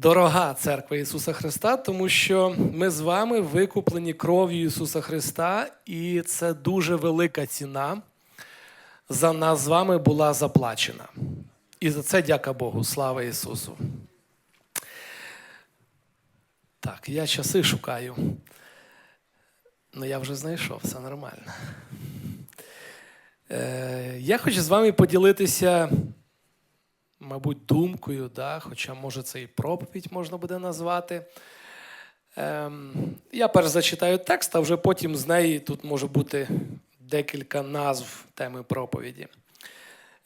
дорога церква Ісуса Христа, тому що ми з вами викуплені кров'ю Ісуса Христа, і це дуже велика ціна за нас з вами була заплачена. І за це дяка Богу, слава Ісусу. Так, я часи шукаю. Ну, я вже знайшов, все нормально. Е, я хочу з вами поділитися, мабуть, думкою, да? хоча, може, це і проповідь можна буде назвати. Ем, я перш зачитаю текст, а вже потім з неї тут може бути декілька назв теми проповіді.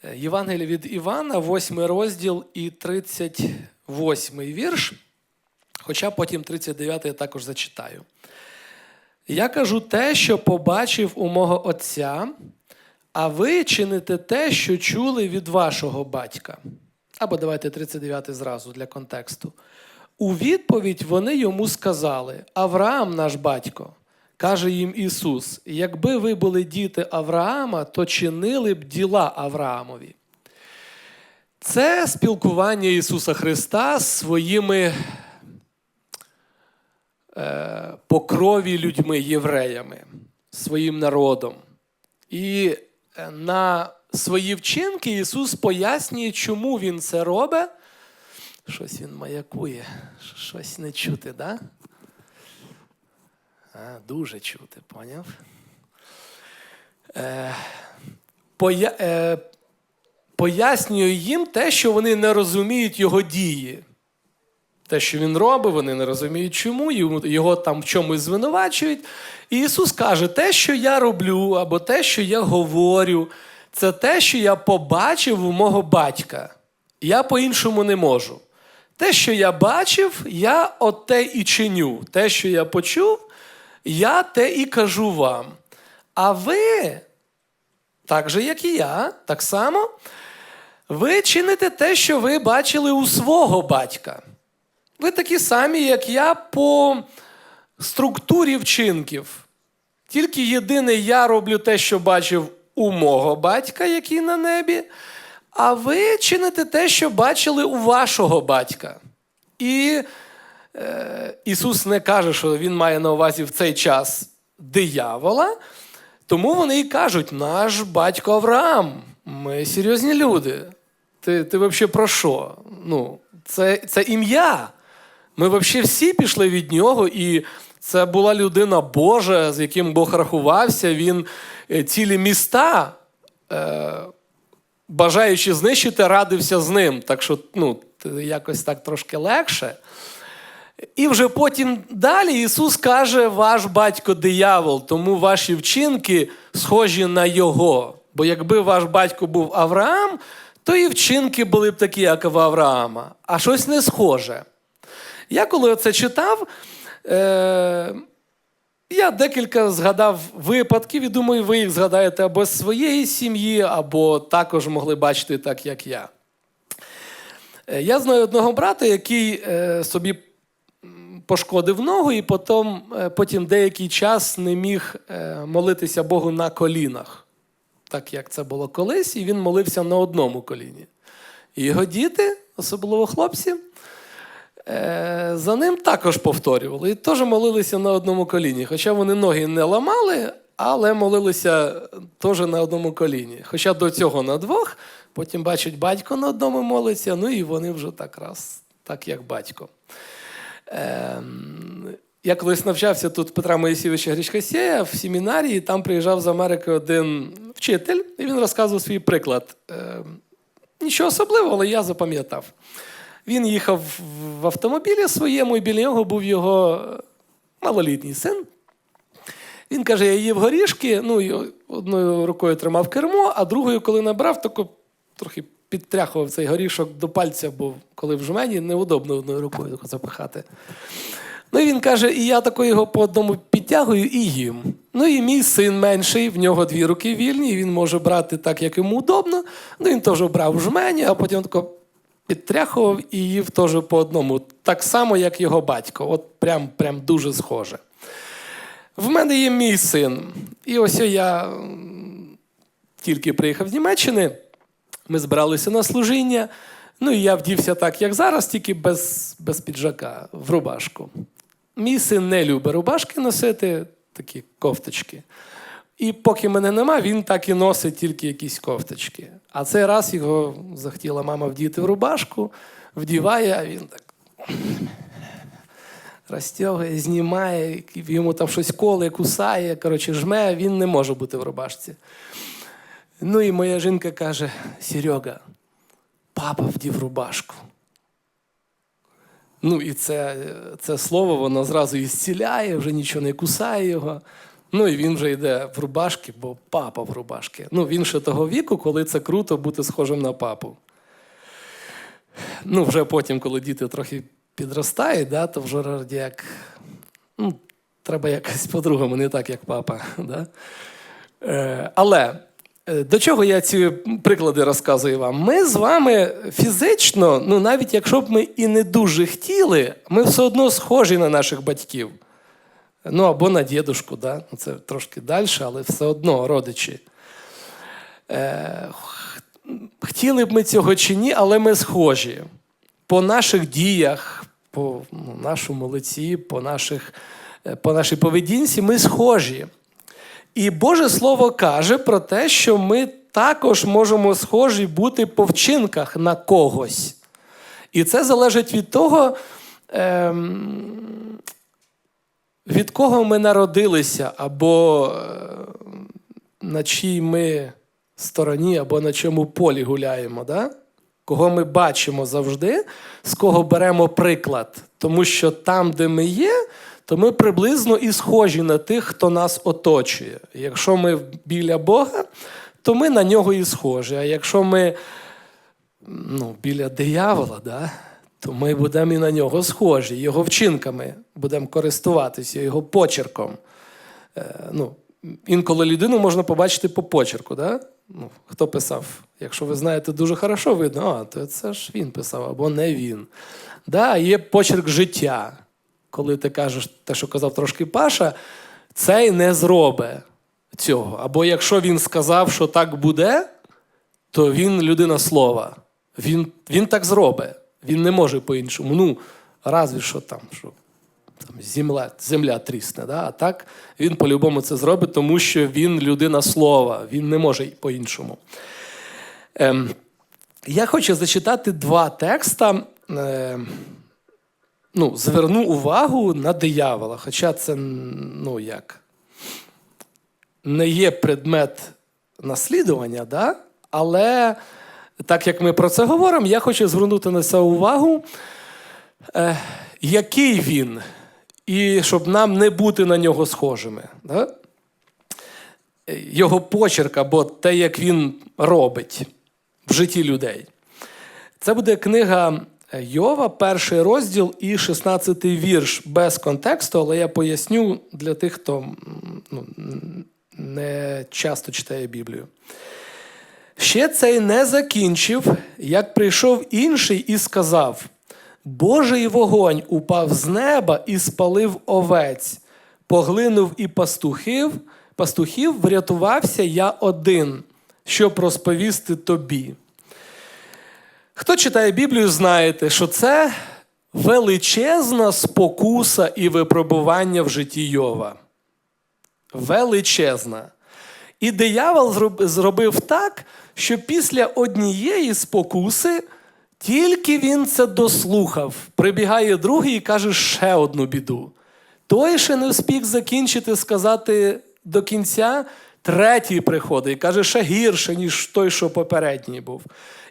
Е, Євангеліє від Івана, 8 розділ і 38 вірш. Хоча потім 39 я також зачитаю. Я кажу те, що побачив у мого Отця, а ви чините те, що чули від вашого батька. Або давайте 39 зразу для контексту. У відповідь вони йому сказали: Авраам наш батько. Каже їм Ісус: якби ви були діти Авраама, то чинили б діла Авраамові. Це спілкування Ісуса Христа з своїми е, по крові людьми, євреями, своїм народом. І е, на свої вчинки Ісус пояснює, чому Він це робить. Щось він маякує, щось не чути, да? А, дуже чути, поняв? Е, поя, е, пояснює їм те, що вони не розуміють його дії. Те, що він робить, вони не розуміють, чому, його там в чомусь звинувачують. І Ісус каже: те, що я роблю, або те, що я говорю, це те, що я побачив у мого батька. Я по-іншому не можу. Те, що я бачив, я оте і чиню. Те, що я почув, я те і кажу вам. А ви, так же, як і я, так само, ви чините те, що ви бачили у свого батька. Ви такі самі, як я, по структурі вчинків. Тільки єдине, я роблю те, що бачив у мого батька, який на небі, а ви чините те, що бачили у вашого батька. І е, Ісус не каже, що Він має на увазі в цей час диявола, тому вони і кажуть: наш батько Авраам, ми серйозні люди. Ти, ти взагалі про що? Ну, це, це ім'я. Ми взагалі всі пішли від нього, і це була людина Божа, з яким Бог рахувався. Він е, цілі міста, е, бажаючи знищити, радився з ним. Так що ну, якось так трошки легше. І вже потім далі Ісус каже: ваш батько диявол, тому ваші вчинки схожі на Його. Бо якби ваш батько був Авраам, то і вчинки були б такі, як в Авраама, а щось не схоже. Я коли це читав, е, я декілька згадав випадків, і думаю, ви їх згадаєте або з своєї сім'ї, або також могли бачити так, як я. Е, Я знаю одного брата, який е, собі пошкодив ногу, і потім, е, потім деякий час не міг е, молитися Богу на колінах, так як це було колись, і він молився на одному коліні. І його діти, особливо хлопці, за ним також повторювали і теж молилися на одному коліні. Хоча вони ноги не ламали, але молилися теж на одному коліні. Хоча до цього на двох, потім бачать, батько на одному молиться, ну і вони вже так раз, так як батько. Ем, я колись навчався тут Петра Моїсійовича Гречкасєя в семінарії, там приїжджав з Америки один вчитель, і він розказував свій приклад. Ем, Нічого особливого, але я запам'ятав. Він їхав в автомобілі своєму, і біля нього був його е, малолітній син. Він каже: я їв горішки, ну і одною рукою тримав кермо, а другою, коли набрав, тако трохи підтряхував цей горішок до пальця, бо коли в жмені неудобно одною рукою запихати. Ну і він каже: і я тако його по одному підтягую і їм. Ну і мій син менший, в нього дві руки вільні, і він може брати так, як йому удобно. Ну він теж брав жмені, а потім тако підтряхував і їв теж по одному. Так само, як його батько. От прям, прям дуже схоже. В мене є мій син. І ось я тільки приїхав з Німеччини. Ми збиралися на служіння. Ну і я вдівся так, як зараз, тільки без, без піджака, в рубашку. Мій син не любить рубашки носити, такі кофточки. І поки мене нема, він так і носить тільки якісь кофточки. А цей раз його захотіла мама вдіти в рубашку, вдіває, а він так розтягує, знімає, йому там щось коле, кусає, коротше, жме, він не може бути в рубашці. Ну і моя жінка каже: Серега, папа вдів рубашку. Ну, і це, це слово воно зразу і зціляє, вже нічого не кусає його. Ну і він вже йде в рубашки, бо папа в рубашки. Ну, він ще того віку, коли це круто бути схожим на папу. Ну, вже потім, коли діти трохи підростають, да, то вже раді як. Ну, треба якось по-другому, не так, як папа. Да? Е, але е, до чого я ці приклади розказую вам? Ми з вами фізично, ну навіть якщо б ми і не дуже хотіли, ми все одно схожі на наших батьків. Ну або на дідушку, да? Ну, це трошки далі, але все одно родичі. Е, хотіли б ми цього чи ні, але ми схожі. По наших діях, по ну, нашому лиці, по, наших, е, по нашій поведінці ми схожі. І Боже Слово каже про те, що ми також можемо схожі бути по вчинках на когось. І це залежить від того, ем, від кого ми народилися, або е, на чій ми стороні, або на чому полі гуляємо. Да? Кого ми бачимо завжди, з кого беремо приклад. Тому що там, де ми є, то ми приблизно і схожі на тих, хто нас оточує. Якщо ми біля Бога, то ми на нього і схожі. А якщо ми ну, біля диявола, да, то ми будемо і на нього схожі, його вчинками будемо користуватися, його почерком. Е, ну, інколи людину можна побачити по почерку. Да? Ну, хто писав? Якщо ви знаєте дуже хорошо, видно, а, то це ж він писав, або не він. Да, є почерк життя. Коли ти кажеш те, що казав трошки Паша, цей не зробить цього. Або якщо він сказав, що так буде, то він людина слова. Він, він так зробить. Він не може по-іншому. Ну, разві що там, що там земля, земля трісне. Да? А так він по-любому це зробить, тому що він людина слова, він не може по-іншому. Ем, я хочу зачитати два текста. Ем, ну, зверну увагу на диявола. Хоча це ну, як, не є предмет наслідування, да? але так як ми про це говоримо, я хочу звернути на це увагу, е, який він, і щоб нам не бути на нього схожими. Да? Його почерк або те, як він робить в житті людей. Це буде книга Йова, перший розділ і 16 вірш без контексту, але я поясню для тих, хто ну, не часто читає Біблію. Ще цей не закінчив, як прийшов інший і сказав: Божий вогонь упав з неба і спалив овець, поглинув і пастухів, пастухів врятувався я один, щоб розповісти тобі. Хто читає Біблію, знаєте, що це величезна спокуса і випробування в житті Йова. Величезна. І диявол зробив так, що після однієї спокуси тільки він це дослухав. Прибігає другий і каже ще одну біду. Той ще не встиг закінчити сказати до кінця, третій приходить і каже, ще гірше, ніж той, що попередній був.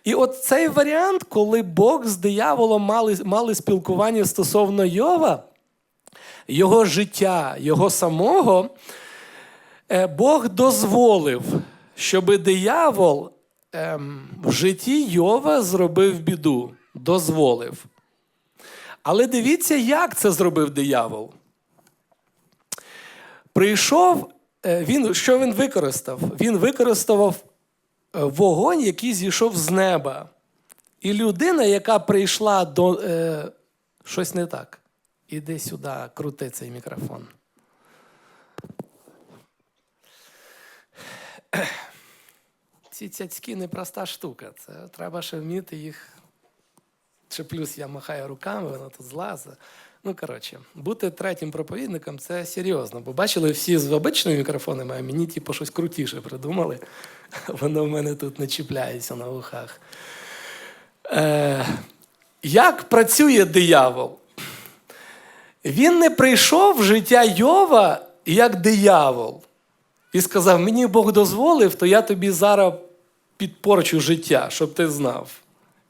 І от цей варіант, коли Бог з дияволом мали, мали спілкування стосовно Йова, його життя, його самого, Бог дозволив, щоб диявол ем, в житті Йова зробив біду. Дозволив. Але дивіться, як це зробив диявол. Прийшов, е, він, що він використав? Він використав е, вогонь, який зійшов з неба. І людина, яка прийшла до. Е, щось не так. Іди сюди, крути цей мікрофон. Ці цяцьки непроста штука. Це треба ще вміти їх Чи плюс я махаю руками, воно тут злазить. Ну, коротше, бути третім проповідником це серйозно. Бо бачили всі з обичними мікрофонами, а мені типу, щось крутіше придумали. Воно в мене тут не чіпляється на вухах. Е, як працює диявол? Він не прийшов в життя Йова як диявол і сказав: Мені Бог дозволив, то я тобі зараз підпорчу життя, щоб ти знав.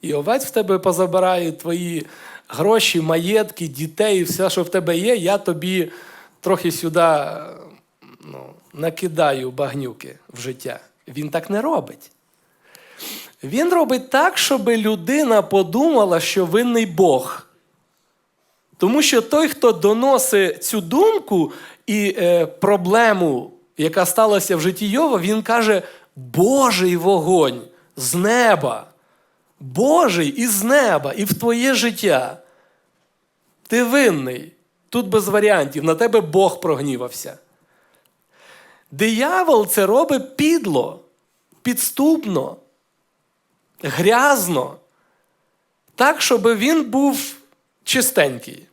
І овець в тебе позабираю твої гроші, маєтки, дітей, все, що в тебе є, я тобі трохи сюди ну, накидаю багнюки в життя. Він так не робить. Він робить так, щоб людина подумала, що винний Бог. Тому що той, хто доносить цю думку і е, проблему, яка сталася в житті Йова, він каже: Божий вогонь з неба. Божий із неба, і в твоє життя. Ти винний. Тут без варіантів, на тебе Бог прогнівався. Диявол це робить підло, підступно, грязно, так, щоб він був чистенький.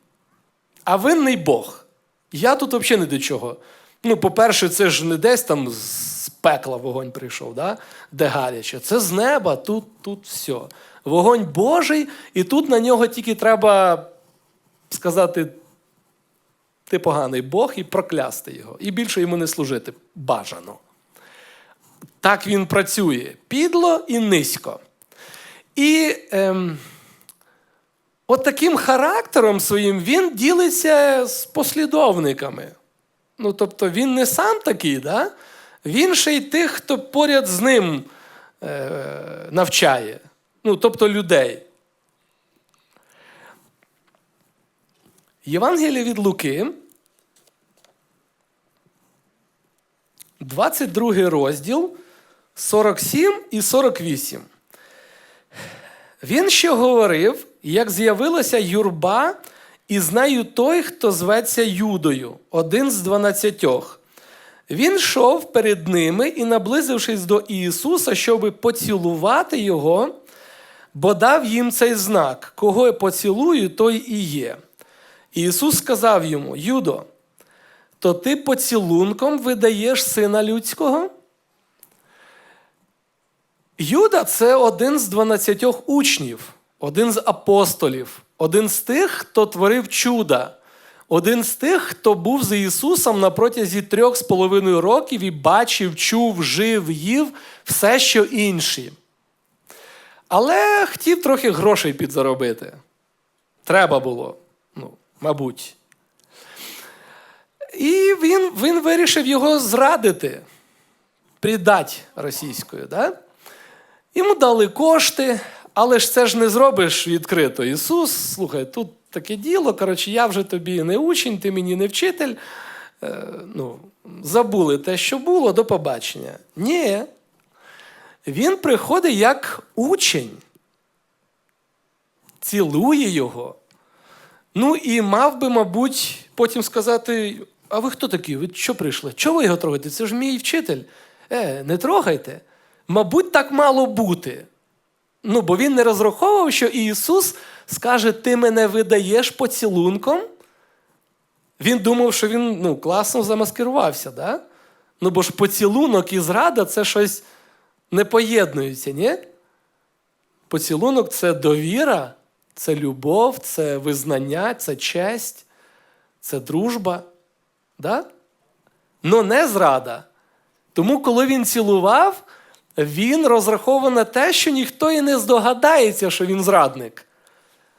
А винний Бог. Я тут взагалі не до чого. Ну, по-перше, це ж не десь там з пекла вогонь прийшов, да? де гаряче. Це з неба, тут, тут все. Вогонь Божий, і тут на нього тільки треба сказати: ти поганий Бог і проклясти його. І більше йому не служити бажано. Так він працює підло і низько. І ем, от таким характером своїм він ділиться з послідовниками. Ну, тобто він не сам такий, да? він ще й тих, хто поряд з ним е, навчає. Ну, тобто людей. Євангеліє від Луки, 22 розділ, 47 і 48. Він ще говорив, як з'явилася юрба, і з нею той, хто зветься Юдою, один з дванадцятьох. Він йшов перед ними і, наблизившись до Ісуса, щоби поцілувати Його, бо дав їм цей знак: кого я поцілую, той і є. Ісус сказав йому: Юдо, то ти поцілунком видаєш сина людського? Юда це один з дванадцятьох учнів, один з апостолів, один з тих, хто творив чуда, один з тих, хто був з Ісусом на протязі трьох з половиною років і бачив, чув, жив, їв все, що інші. Але хотів трохи грошей підзаробити. Треба було, ну, мабуть. І він він вирішив його зрадити, придати російською. Да? Йому дали кошти, але ж це ж не зробиш відкрито. Ісус, слухай, тут таке діло, коротше, я вже тобі не учень, ти мені не вчитель. Е, ну, Забули те, що було, до побачення. Ні. Він приходить як учень, цілує його. Ну і мав би, мабуть, потім сказати: а ви хто такі? Ви що прийшли? Чого ви його трогаєте? Це ж мій вчитель. Е, не трогайте. Мабуть, так мало бути. Ну, бо він не розраховував, що Ісус скаже: Ти мене видаєш поцілунком. Він думав, що він ну, класно замаскирувався. Да? Ну, бо ж поцілунок і зрада це щось не поєднується, ні? Поцілунок це довіра, це любов, це визнання, це честь, це дружба. Да? Но не зрада. Тому, коли він цілував, він розраховував на те, що ніхто і не здогадається, що він зрадник.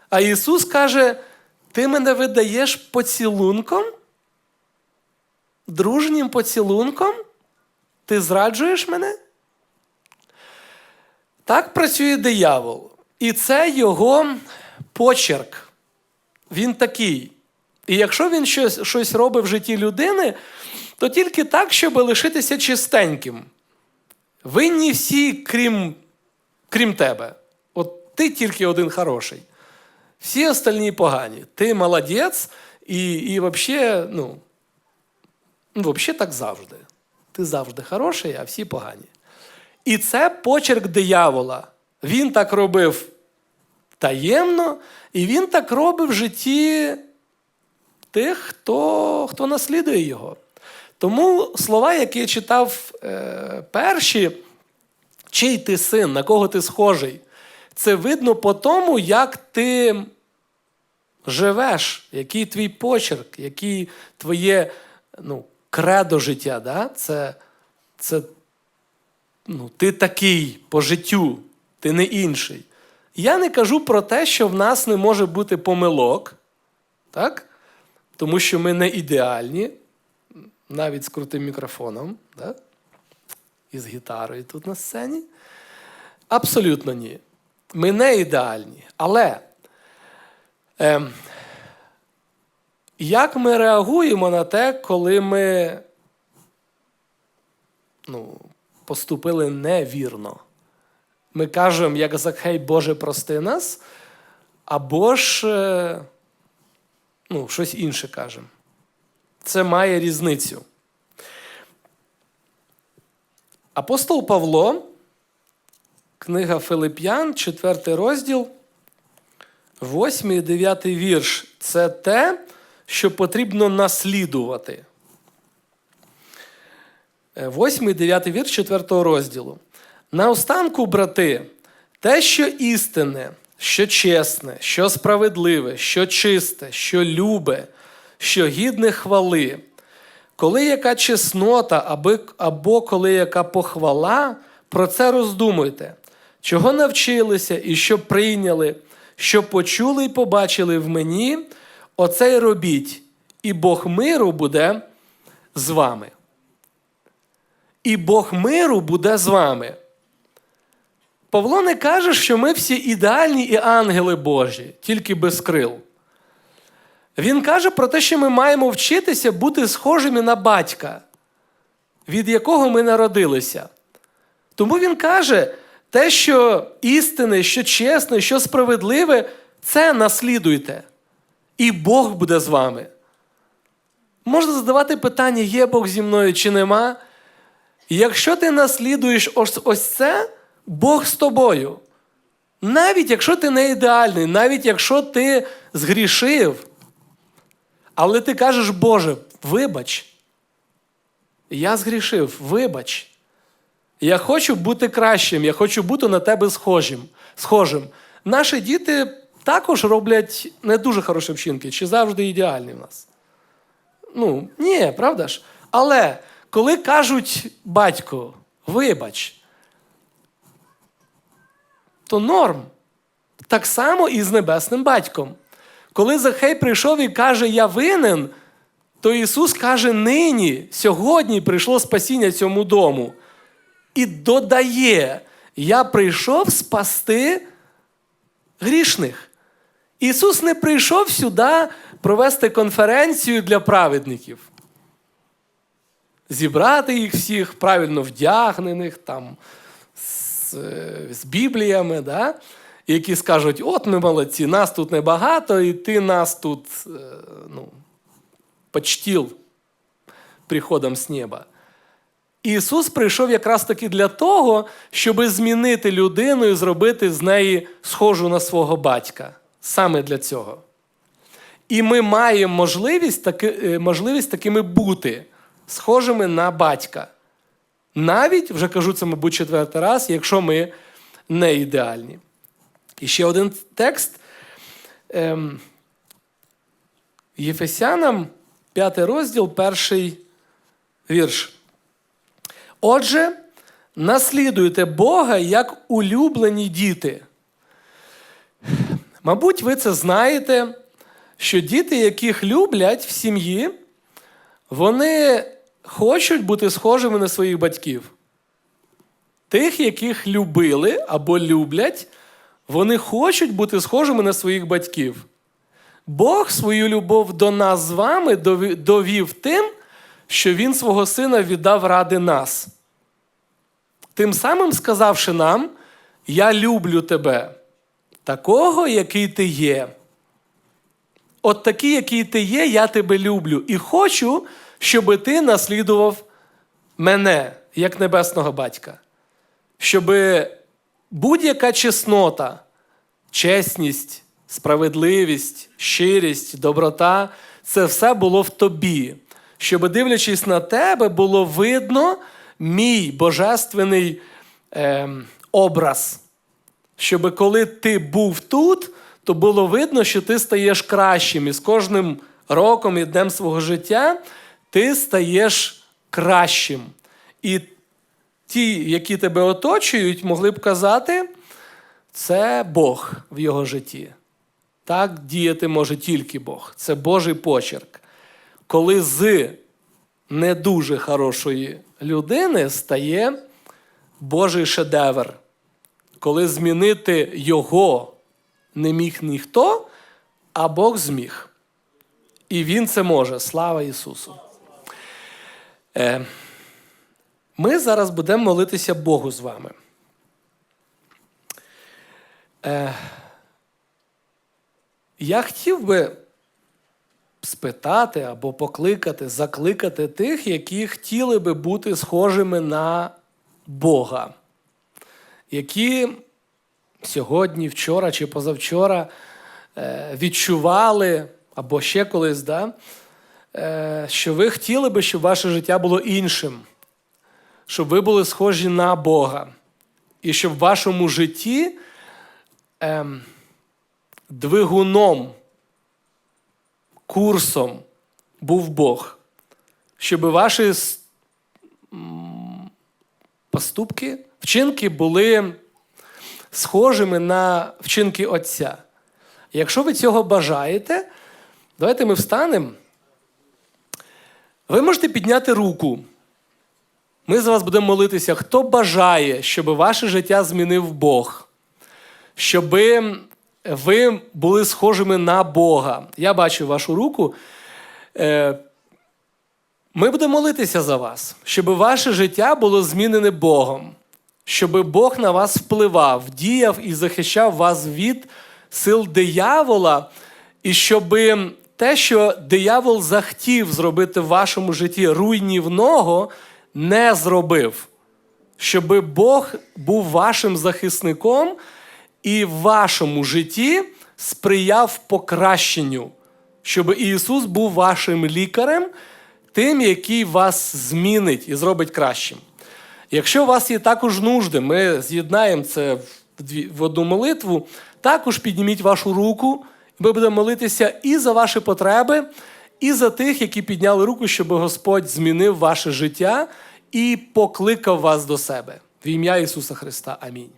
А Ісус каже: Ти мене видаєш поцілунком? Дружнім поцілунком? Ти зраджуєш мене? Так працює диявол. І це його почерк. Він такий. І якщо він щось щось робить в житті людини, то тільки так, щоб лишитися чистеньким. Винні всі, крім крім тебе. От ти тільки один хороший. Всі остальні погані. Ти молодець, і і взагалі, ну, ну, взагалі так завжди. Ти завжди хороший, а всі погані. І це почерк диявола. Він так робив таємно, і він так робить в житті тих, хто, хто наслідує його. Тому слова, які я читав е, перші, чий ти син, на кого ти схожий, це видно по тому, як ти живеш, який твій почерк, який твоє ну, кредо життя. Да? Це, це ну, ти такий по життю, ти не інший. Я не кажу про те, що в нас не може бути помилок, так? тому що ми не ідеальні, навіть з крутим мікрофоном, да? і з гітарою тут на сцені. Абсолютно ні. Ми не ідеальні. Але е, як ми реагуємо на те, коли ми ну, поступили невірно? Ми кажемо, як Закхей, Боже, прости нас, або ж е, ну, щось інше кажемо. Це має різницю. Апостол Павло, книга Филип'ян, 4 розділ, 8 і 9 вірш. Це те, що потрібно наслідувати. 8 і 9 вірш 4 розділу. Наостанку, брати, те, що істинне, що чесне, що справедливе, що чисте, що любе, що гідне хвали, коли яка чеснота, або коли яка похвала, про це роздумуйте, чого навчилися і що прийняли, що почули і побачили в мені, оце й робіть, і Бог миру буде з вами. І Бог миру буде з вами. Павло не каже, що ми всі ідеальні і ангели Божі, тільки без крил. Він каже про те, що ми маємо вчитися бути схожими на батька, від якого ми народилися. Тому він каже, те, що істинне, що чесне, що справедливе, це наслідуйте. І Бог буде з вами. Можна задавати питання, є Бог зі мною чи нема. Якщо ти наслідуєш ось, ось це, Бог з тобою. Навіть якщо ти не ідеальний, навіть якщо ти згрішив, але ти кажеш, Боже, вибач, я згрішив, вибач. Я хочу бути кращим, я хочу бути на тебе схожим. схожим. Наші діти також роблять не дуже хороші вчинки, чи завжди ідеальні в нас. Ну, ні, правда ж? Але коли кажуть батько, вибач, то норм. Так само і з небесним батьком. Коли Захей прийшов і каже, я винен, то Ісус каже, нині, сьогодні прийшло спасіння цьому дому. І додає, я прийшов спасти грішних. Ісус не прийшов сюди провести конференцію для праведників. Зібрати їх всіх правильно вдягнених, там, з, з Бібліями, да? Які скажуть: от ми молодці, нас тут небагато, і ти нас тут ну, почтіл приходом з неба. Ісус прийшов якраз таки для того, щоб змінити людину і зробити з неї схожу на свого батька. Саме для цього. І ми маємо можливість, таки, можливість такими бути, схожими на батька. Навіть, вже кажу це, мабуть, четвертий раз, якщо ми не ідеальні. І ще один текст. Ем, Єфесянам, п'ятий розділ, перший вірш. Отже, наслідуйте Бога як улюблені діти. Мабуть, ви це знаєте, що діти, яких люблять в сім'ї, вони хочуть бути схожими на своїх батьків. Тих, яких любили або люблять, вони хочуть бути схожими на своїх батьків. Бог свою любов до нас з вами довів тим, що Він свого сина віддав ради нас. Тим самим сказавши нам, я люблю тебе, такого, який ти є. От такий, який ти є, я тебе люблю. І хочу, щоб ти наслідував мене, як небесного батька. Щоб будь-яка чеснота, чесність, справедливість, щирість, доброта це все було в тобі. Щоб, дивлячись на тебе, було видно мій божественний ем, образ. Щоб коли ти був тут, то було видно, що ти стаєш кращим. І з кожним роком і днем свого життя ти стаєш кращим. І ті, які тебе оточують, могли б казати, це Бог в його житті. Так діяти може тільки Бог. Це Божий почерк. Коли з не дуже хорошої людини стає Божий шедевр. Коли змінити його не міг ніхто, а Бог зміг. І Він це може. Слава Ісусу. Ми зараз будемо молитися Богу з вами. Е, я хотів би спитати або покликати, закликати тих, які хотіли би бути схожими на Бога, які сьогодні, вчора чи позавчора е, відчували, або ще колись, да, е, що ви хотіли би, щоб ваше життя було іншим, щоб ви були схожі на Бога. І щоб в вашому житті ем, двигуном, курсом був Бог, щоб ваші поступки, вчинки були схожими на вчинки Отця. Якщо ви цього бажаєте, давайте ми встанемо. Ви можете підняти руку. Ми за вас будемо молитися, хто бажає, щоб ваше життя змінив Бог, щоб ви були схожими на Бога. Я бачу вашу руку. Е, Ми будемо молитися за вас, щоб ваше життя було змінене Богом, щоб Бог на вас впливав, діяв і захищав вас від сил диявола, і щоб те, що диявол захотів зробити в вашому житті руйнівного, не зробив. Щоб Бог був вашим захисником і в вашому житті сприяв покращенню, щоб Ісус був вашим лікарем, тим, який вас змінить і зробить кращим. Якщо у вас є також нужди, ми з'єднаємо це в одну молитву, також підніміть вашу руку, ми будемо молитися і за ваші потреби, і за тих, які підняли руку, щоб Господь змінив ваше життя і покликав вас до себе. В ім'я Ісуса Христа. Амінь.